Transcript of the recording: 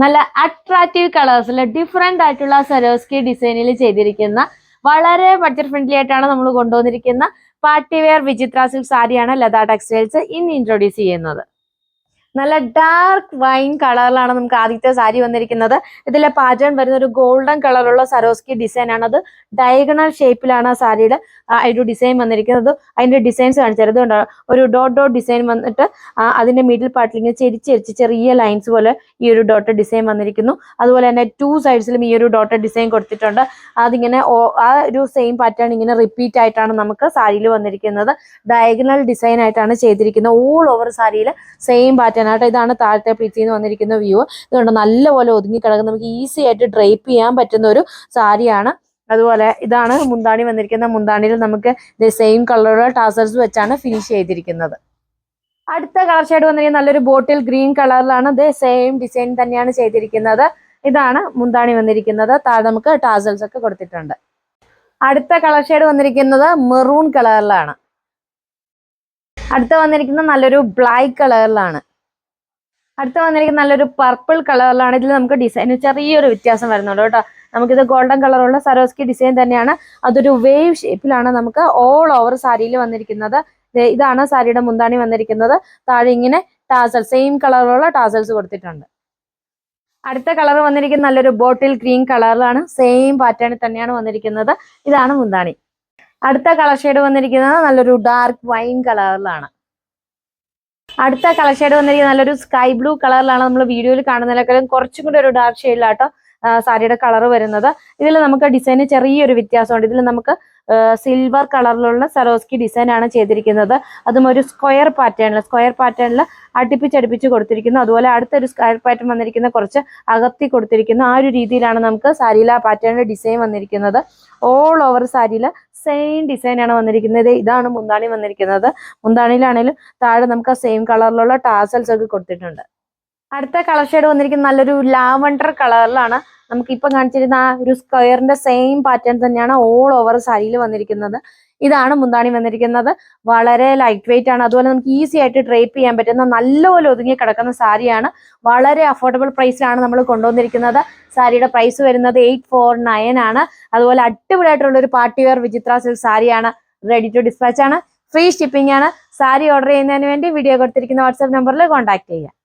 നല്ല attractive കളേഴ്സിൽ different ആയിട്ടുള്ള സരോസ്കി ഡിസൈനിൽ ചെയ്തിരിക്കുന്ന വളരെ ബഡ്ജറ്റ് ഫ്രണ്ട്ലി ആയിട്ടാണ് നമ്മൾ കൊണ്ടുവന്നിരിക്കുന്ന പാർട്ടി വെയർ വിചിത്ര സിൽക്ക് സാരിയാണ് ലത ടെക്സ്റ്റൈൽസ് ഇന്ന് ഇൻട്രൊഡ്യൂസ് ചെയ്യുന്നത്. നല്ല ഡാർക്ക് വൈൻ കളറിലാണ് നമുക്ക് ആദ്യത്തെ സാരി വന്നിരിക്കുന്നത്. ഇതിലെ പാറ്റേൺ വരുന്ന ഒരു ഗോൾഡൻ കളറുള്ള സരോസ്കി ഡിസൈൻ ആണ്. അത് ഡയഗണൽ ഷേപ്പിലാണ് ആ സാരിയുടെ ഒരു ഡിസൈൻ വന്നിരിക്കുന്നത്. അതിന്റെ ഡിസൈൻസ് കാണിച്ചത് ഒരു ഡോട്ട് ഡോട്ട് ഡിസൈൻ വന്നിട്ട് അതിന്റെ മിഡിൽ പാർട്ടിൽ ഇങ്ങനെ ചെരിച്ചെരിച്ച് ചെറിയ ലൈൻസ് പോലെ ഈ ഒരു ഡോട്ട് ഡിസൈൻ വന്നിരിക്കുന്നു. അതുപോലെ തന്നെ ടു സൈഡ്സിലും ഈ ഒരു ഡോട്ട് ഡിസൈൻ കൊടുത്തിട്ടുണ്ട്. അതിങ്ങനെ ആ ഒരു സെയിം പാറ്റേൺ ഇങ്ങനെ റിപ്പീറ്റ് ആയിട്ടാണ് നമുക്ക് സാരിയിൽ വന്നിരിക്കുന്നത്. ഡയഗണൽ ഡിസൈൻ ആയിട്ടാണ് ചെയ്തിരിക്കുന്നത്. ഓൾ ഓവർ സാരിയിൽ സെയിം പാറ്റേൺ ആയിട്ട് ഇതാണ് താഴത്തെ പ്ലീറ്റിൽ നിന്ന് വന്നിരിക്കുന്ന വ്യൂ. ഇതുകൊണ്ട് നല്ലപോലെ ഒതുങ്ങി കിടക്കുന്ന. നമുക്ക് ഈസി ആയിട്ട് ഡ്രൈപ്പ് ചെയ്യാൻ പറ്റുന്ന ഒരു സാരിയാണ്. അതുപോലെ ഇതാണ് മുന്താണി വന്നിരിക്കുന്ന മുന്താണിയിൽ നമുക്ക് സെയിം കളറുള്ള ടാസൽസ് വെച്ചാണ് ഫിനിഷ് ചെയ്തിരിക്കുന്നത്. അടുത്ത കളർ ഷെയ്ഡ് വന്നിരിക്കുന്നത് നല്ലൊരു ബോട്ടിൽ ഗ്രീൻ കളറിലാണ് ഇത് സെയിം ഡിസൈൻ തന്നെയാണ് ചെയ്തിരിക്കുന്നത്. ഇതാണ് മുന്താണി വന്നിരിക്കുന്നത്. താഴെ നമുക്ക് ടാസൽസ് ഒക്കെ കൊടുത്തിട്ടുണ്ട്. അടുത്ത കളർ ഷെയ്ഡ് വന്നിരിക്കുന്നത് മെറൂൺ കളറിലാണ്. അടുത്ത വന്നിരിക്കുന്നത് നല്ലൊരു ബ്ലാക്ക് കളറിലാണ്. അടുത്ത വന്നിരിക്കുന്ന നല്ലൊരു പർപ്പിൾ കളറിലാണ് ഇതിൽ നമുക്ക് ഡിസൈൻ ചെറിയൊരു വ്യത്യാസം വരുന്നുണ്ട് കേട്ടോ. നമുക്കിത് ഗോൾഡൻ കളറുള്ള സരോസ്കി ഡിസൈൻ തന്നെയാണ്. അതൊരു വേവ് ഷേപ്പിലാണ് നമുക്ക് ഓൾ ഓവർ സാരിയിൽ വന്നിരിക്കുന്നത്. ഇതാണ് സാരിയുടെ മുന്താണി വന്നിരിക്കുന്നത്. താഴെ ഇങ്ങനെ ടാസൽ സെയിം കളറുള്ള ടാസൽസ് കൊടുത്തിട്ടുണ്ട്. അടുത്ത കളർ വന്നിരിക്കുന്ന നല്ലൊരു ബോട്ടിൽ ഗ്രീൻ കളറിലാണ് സെയിം പാറ്റേണിൽ തന്നെയാണ് വന്നിരിക്കുന്നത്. ഇതാണ് മുന്താണി. അടുത്ത കളർ ഷെയ്ഡ് വന്നിരിക്കുന്നത് നല്ലൊരു ഡാർക്ക് വൈൻ കളറിലാണ് അടുത്ത കളർ ഷെയ്ഡ് വന്നിരിക്കുന്നത് നല്ലൊരു സ്കൈ ബ്ലൂ കളറിലാണ് നമ്മൾ വീഡിയോയിൽ കാണുന്നതിനേക്കാളും കുറച്ചും കൂടി ഒരു ഡാർക്ക് ഷെയ്ഡിലാട്ടോ സാരിയുടെ കളർ വരുന്നത്. ഇതിൽ നമുക്ക് ഡിസൈന് ചെറിയൊരു വ്യത്യാസമുണ്ട്. ഇതിൽ നമുക്ക് സിൽവർ കളറിലുള്ള സരോസ്കി ഡിസൈൻ ആണ് ചെയ്തിരിക്കുന്നത്. അതും ഒരു സ്ക്വയർ പാറ്റേണിൽ സ്ക്വയർ പാറ്റേണിൽ അടുപ്പിച്ചടുപ്പിച്ച് കൊടുത്തിരിക്കുന്നു. അതുപോലെ അടുത്തൊരു സ്ക്വയർ പാറ്റേൺ വന്നിരിക്കുന്ന കുറച്ച് അകത്തി കൊടുത്തിരിക്കുന്നു. ആ ഒരു രീതിയിലാണ് നമുക്ക് സാരിയിൽ ആ പാറ്റേണിൽ ഡിസൈൻ വന്നിരിക്കുന്നത്. ഓൾ ഓവർ സാരിയിൽ സെയിം ആണ് വന്നിരിക്കുന്നത്. ഇതാണ് മുന്താണി വന്നിരിക്കുന്നത്. മുന്താണിയിലാണെങ്കിലും താഴെ നമുക്ക് ആ സെയിം കളറിലുള്ള ടാസൽസ് ഒക്കെ കൊടുത്തിട്ടുണ്ട്. അടുത്ത കളർ ഷെയ്ഡ് വന്നിരിക്കുന്ന നല്ലൊരു ലാവണ്ടർ കളറിലാണ് നമുക്ക് ഇപ്പം കാണിച്ചിരുന്ന ആ ഒരു സ്ക്വയറിന്റെ സെയിം പാറ്റേൺ തന്നെയാണ് ഓൾ ഓവർ സാരിയിൽ വന്നിരിക്കുന്നത്. ഇതാണ് മുന്താണി വന്നിരിക്കുന്നത്. വളരെ ലൈറ്റ് വെയിറ്റ് ആണ്. അതുപോലെ നമുക്ക് ഈസി ആയിട്ട് ട്രേപ്പ് ചെയ്യാൻ പറ്റുന്ന നല്ലപോലെ ഒതുങ്ങി കിടക്കുന്ന സാരിയാണ്. വളരെ അഫോർഡബിൾ പ്രൈസിലാണ് നമ്മൾ കൊണ്ടുവന്നിരിക്കുന്നത്. സാരിയുടെ പ്രൈസ് വരുന്നത് എയ്റ്റ് ഫോർ നയൻ ആണ്. അതുപോലെ അടിപൊളിയായിട്ടുള്ള ഒരു പാർട്ടി വെയർ വിചിത്ര സിൽക്ക് സാരിയാണ് റെഡി ടു ഡിസ്പാച്ച് ആണ്. ഫ്രീ ഷിപ്പിംഗ് ആണ്. സാരി ഓർഡർ ചെയ്യുന്നതിന് വേണ്ടി വീഡിയോ കൊടുത്തിരിക്കുന്ന വാട്സ്ആപ്പ് നമ്പറിൽ കോൺടാക്ട് ചെയ്യുക